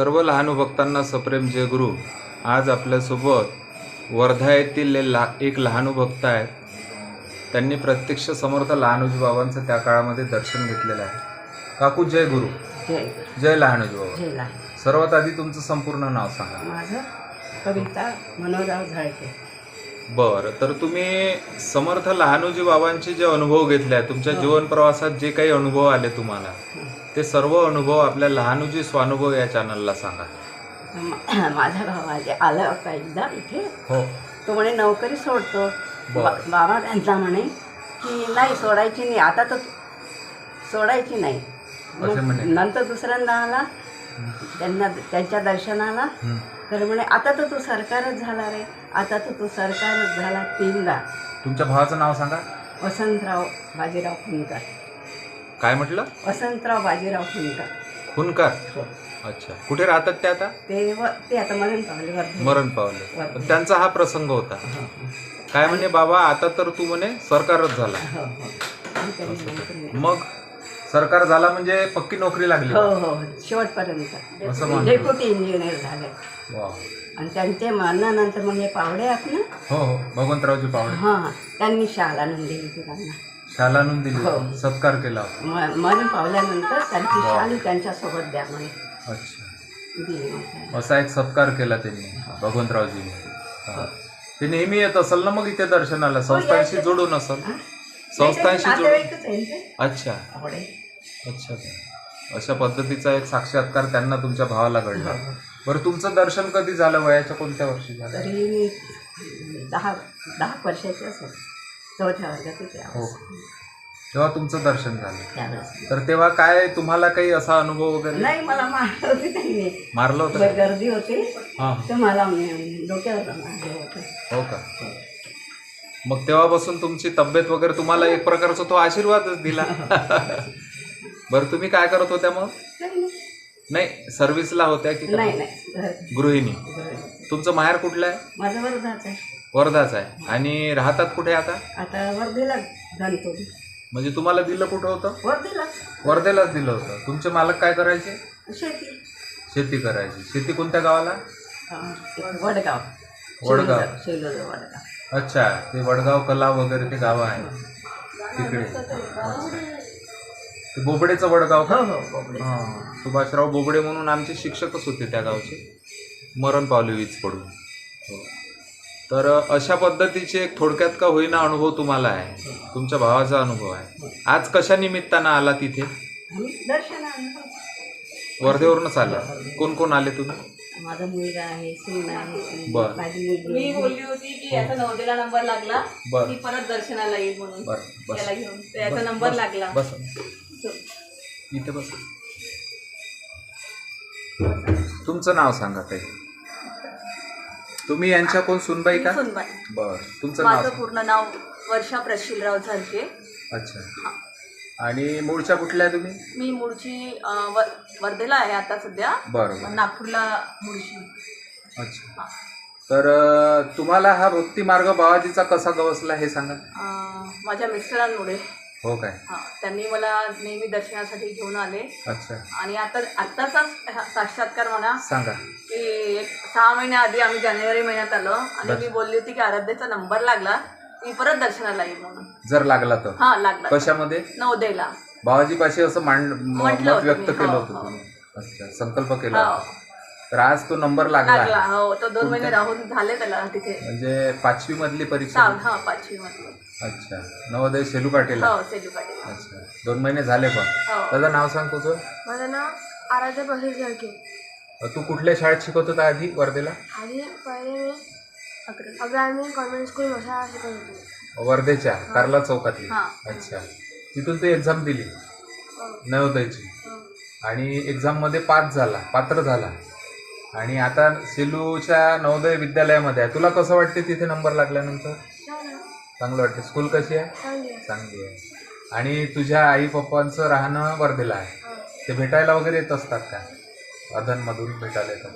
सर्व लहानू भक्तांना सप्रेम जय गुरु. आज आपल्यासोबत वर्धा येथील ला एक लहानू भक्त आहेत. त्यांनी प्रत्यक्ष समर्थ लहानूजी बाबांचं त्या काळामध्ये दर्शन घेतलेलं आहे. काकू जय गुरु. जय. जय लहानूजी बाबा. सर्वात आधी तुमचं संपूर्ण नाव सांगा. माझं कविता मनोराव झाळके. बरं तर तुम्ही समर्थ लहानूजी बाबांचे जे अनुभव घेतले आहेत तुमच्या जीवन प्रवासात जे काही अनुभव आले तुम्हाला ते सर्व अनुभव आपल्या लहानूजी स्वानुभव या चॅनलला सांगा. माझा आधी आला होता एकदा इथे. हो. तो म्हणे नोकरी सोडतो. बरं. बाबा त्यांचा म्हणे की नाही सोडायची नाही. आता तर सोडायची नाही. मग असे म्हणे. नंतर दुसऱ्यांदा आला. त्यांना त्यांच्या दर्शनाला. हं. तर म्हणे आता तर तू सरकारच झाला रे. आता तर तू सरकारच झाला तीनदा. तुमच्या भावाचं नाव सांगा. वसंतराव बाजीराव खुनकर काय म्हटलं? वसंतराव बाजीराव खुनकर खुनकर हो. अच्छा. कुठे राहतात ते आता? ते व ते आता मरण पावले. मरण पावले. पण त्यांचा हा प्रसंग होता. हो, हो. काय म्हणे बाबा आता तर तू म्हणे सरकारच झाला. हो, हो. आणि त्यांनी नोकरी नाही. मग सरकार झाला म्हणजे पक्की नोकरी लागली. हो हो. शेवटपर्यंत. असं म्हणतो. डेप्युटी इंजिनियर झाले. वा. आणि त्यांच्या मरणानंतर मग हे पावडे आहेत ना? हो हो. भगवंतरावजी पावडे. हां त्यांनी शाळा आणून दिली मुलांना शालानून दिली. हो. सत्कार केला. म- मरण पावल्यानंतर त्यांची शाली त्यांच्यासोबत द्या म्हणे. अच्छा. दिली मग त्यांना. असा एक सत्कार केला त्यांनी भगवंतरावजीने हा. ते नेहमी येत असेल ना मग इथे दर्शनाला? संस्थांशी जोडून असेल? हा? संस्थांशी जोडून? नातेवाईकच आहे ना ते. अच्छा. अच्छा. अशा पद्धतीचा एक साक्षात्कार त्यांना तुमच्या भावाला घडला. हो, हो. बरं तुमचं दर्शन कधी झालं? वयाच्या कोणत्या वर्षी झालं? तरी मी दहा दहा वर्षाची असेल. चौथ्या वर्गात होते हो. तेव्हा तुमचं दर्शन झालं. त्यावेळेस तर तेव्हा काय तुम्हाला काही असा अनुभव वगैरे? नाही मला मारलं होते त्यांनी मारलं होतं? बर गर्दी होती. हां. तर मला मी- डोक्यावर मारलं होतं. हो का? मग तेव्हापासून तुमची तब्येत वगैरे तुम्हाला एक प्रकारचा तो आशीर्वादच दिला. बरं तुम्ही काय करत होत्या मग? काही नाही. नाही सर्व्हिसला होत्या की काय? नाही नाही घर- गृहिणी. घर. तुमचं माहेर कुठलं आहे? माझं वर्धाच आहे. वर्धाच आहे. आणि राहतात कुठे आता? आता वर्धेला घालतो म्हणजे तुम्हाला दिलं कुठं होतं? वर्धेला. वर्धेलाच दिलं होतं. तुमचे मालक काय करायचे? शेती. शेती करायची. शेती कोणत्या गावाला? हा, वडगाव. वडगाव. वडगाव. अच्छा ते वडगाव कला वगैरे ते गाव आहे. तिकडे. अच्छा. ते बोबडेचं वडगाव का? हो हो बोबडे. हां. सुभाषराव बोबडे म्हणून आमचे शिक्षकच होते त्या गावचे. मरण पावले वीज पडून. हो. तर अशा पद्धतीचे एक थोडक्यात का होईना अनुभव तुम्हाला आहे? तुमच्या भावाचा अनुभव आहे. आज कशा निमित्तानं आला तिथे? वर्धेवरूनच आला. कोण कोण आले तुम्ही? माझा मुलगा आहे सून आहे. बरं. माझी मुलगी मी आहे. बोलली होती की याचा नवदेला नंबर लागला. बरं. की परत दर्शनाला येईल म्हणून. बरं बस. त्याला घेऊन. तर याचा नंबर लागला. बस. इथे बस. तुमचं नाव सांगा ताई. तुम्ही यांच्या कोण सुनबाई का? सुनबाई. बर तुमचं नाव माझं सांगा. पूर्ण नाव वर्षा प्रशिलराव झालके अच्छा. आणि मूळच्या कुठल्या आहे तुम्ही? मी मूळची अं, व- वर्धेला आहे आता सध्या. बरं बरं नागपूरला मूळची. अच्छा. तर अं, तुम्हाला हा भक्ती मार्ग बाबाजीचा कसा गवसला हे सांगा. अं, माझ्या मिस्टरांमुळे. हो काय? हा त्यांनी मला नेहमी दर्शनासाठी घेऊन आले. अच्छा. आणि आता आत्ताचा साक्षात्कार मला सांगा. की एक सहा महिन्या आधी आम्ही जानेवारी महिन्यात आलो आणि मी बोलली होती की आराध्याचा नंबर लागला मी परत दर्शनाला येईल म्हणून. जर लागला तर? हा लागला. कशामध्ये? नवोदयला. बाबाजीपाशी असं मांड मत व्यक्त केलं हो, होतं हो. तुम्ही. अच्छा संकल्प केला. हो. होता. तर आज तो नंबर लागला. हो तो दोन महिने राहून झाले त्याला तिथे. म्हणजे पाचवी मधली परीक्षा हा पाचवी मध्ये अच्छा. नवोदय सेलू पाटील. हो सेजू पाटील. अच्छा. दोन महिने झाले पण. हो. त्याचं नाव सांग तुझं? माझं नाव आराध्या बशीर झाडके तू कुठल्या शाळेत शिकत होता आधी वर्धेला? आधी पहिले मी अग्रामीण कॉन्व्हेंट स्कूल शिकत होतो. वर्धेच्या कारला चौकातली. हा. अच्छा. तिथून तू एक्झाम दिली. नवोदयची. हो. आणि एक्झाममध्ये पास झाला पात्र झाला. आणि आता सेलूच्या नवोदय विद्यालयामध्ये आहे. तुला कसं वाटते तिथे नंबर लागल्यानंतर. चांगलं वाटते. स्कूल कशी आहे? चांगली आहे. आणि तुझ्या आई पप्पांचं राहणं वर्धेला आहे. ते भेटायला वगैरे येत असतात का? अधनमधून भेटायला येतात.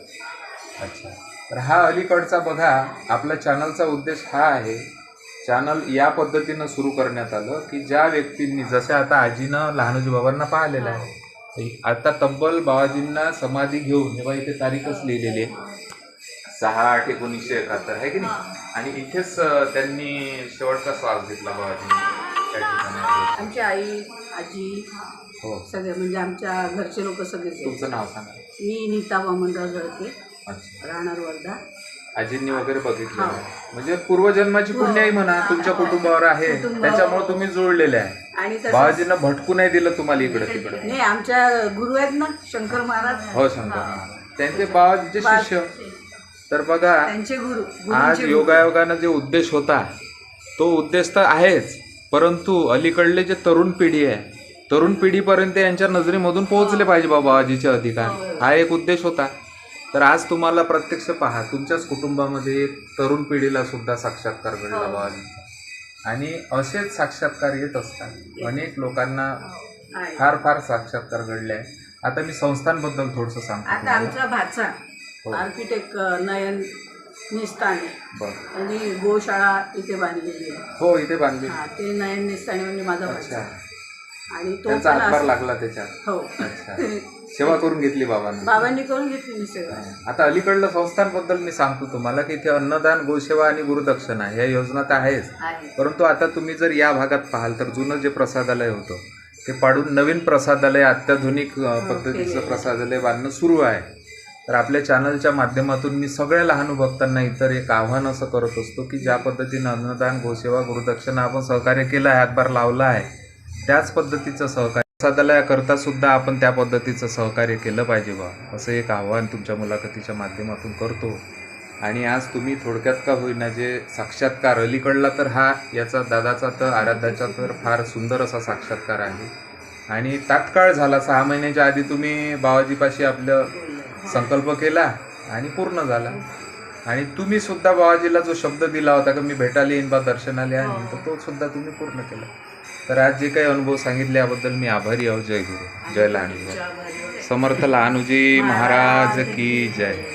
अच्छा. तर हा अलीकडचा बघा आपल्या चॅनलचा उद्देश हा आहे चॅनल या पद्धतीनं सुरू करण्यात आलं की ज्या व्यक्तींनी जसं आता आजीनं लहानोजी बाबांना पाहिलेलं आहे आता तब्बल बाबाजींना समाधी घेऊन जेव्हा इथे तारीखच लिहिलेली आहे. सहा आठ एकोणीसशे एकाहत्तर आहे की नाही? आणि इथेच त्यांनी शेवटचा श्वास घेतला बाबाजींनी. त्या ठिकाणी. आमची आई आजी हो. सगळे म्हणजे आमच्या घरचे लोक सगळेच आहेत. तुमचं नाव सांगा. मी नीता वामनराव जळके अच्छा. राहणार वर्धा. आजींनी वगैरे बघितलं. म्हणजे पूर्वजन्माची पुण्याई म्हणा तुमच्या कुटुंबावर आहे. त्याच्यामुळे तुम्ही जुळलेले आहे. आणि तसं बाबाजींना भटकू नाही दिलं तुम्हाला इकडे तिकडे? नाही आमच्या गुरु आहेत ना शंकर महाराज. हो शंकर त्यांचे बाबाजीचे शिष्य. तर बघा त्यांचे गुरु आज योगायोगानं जे उद्देश होता तो उद्देश तर आहेच परंतु अलीकडले जे तरुण पिढी आहे तरुण पिढीपर्यंत यांच्या नजरेमधून पोहोचले पाहिजे बाबा बाबाजीचे अधिकार. हा. एक उद्देश होता. तर आज तुम्हाला प्रत्यक्ष पहा तुमच्याच कुटुंबामध्ये तरुण पिढीला सुद्धा साक्षात्कार घडला बाबाजींचा आणि असेच साक्षात्कार येत असतात. अनेक लोकांना आहे. फार फार साक्षात्कार घडले. आहे आता मी संस्थांबद्दल थोडंसं सांगतो आता. आमचा भाचा हो. आर्किटेक्ट नयन निस्ताने त्यांनी गोशाळा इथे बांधलेली आहे. हो इथे बांधली. हा ते नयन निस्ताने म्हणजे माझा भाचा. आणि तो लागला त्याच्यात. हो. सेवा करून घेतली बाबांना. बाबांनी करून घेतली मी सेवा. आता अलीकडलं संस्थांबद्दल मी सांगतो तुम्हाला की इथे अन्नदान गोसेवा आणि गुरुदक्षिणा ह्या योजना तर आहेच. आहे. परंतु आता तुम्ही जर या भागात पाहाल तर जुनं जे प्रसादालय होतं ते पाडून नवीन प्रसादालय अत्याधुनिक अ, पद्धतीचं प्रसादालय बांधणं सुरू आहे. तर आपल्या चॅनलच्या माध्यमातून मी सगळ्या लहान भक्तांना इतर एक आव्हान असं करत असतो की ज्या पद्धतीनं अन्नदान गोसेवा गुरुदक्षिणा आपण सहकार्य केलं आहे हातभार लावला आहे त्याच पद्धतीचं सहकार्य प्रसादालयाकरता सुद्धा आपण त्या पद्धतीचं सहकार्य केलं पाहिजे बा. असं एक आव्हान तुमच्या मुलाखतीच्या माध्यमातून करतो. आणि आज तुम्ही थोडक्यात का होईना जे साक्षात्कार अलीकडला तर हा याचा दादाचा तर आराध्याचा तर फार सुंदर असा साक्षात्कार आहे. आणि तात्काळ झाला सहा महिन्याच्या आधी तुम्ही बाबाजीपाशी आपलं संकल्प केला आणि पूर्ण झाला. आणि तुम्ही सुद्धा बाबाजीला जो शब्द दिला होता की मी भेटायला येईन बा दर्शनाला येईन तर तो सुद्धा तुम्ही पूर्ण केला. तर आज जे काही अनुभव सांगितले याबद्दल मी आभारी आहो. जय गुरु. जय लहानूजी. समर्थ लहानूजी महाराज की जय.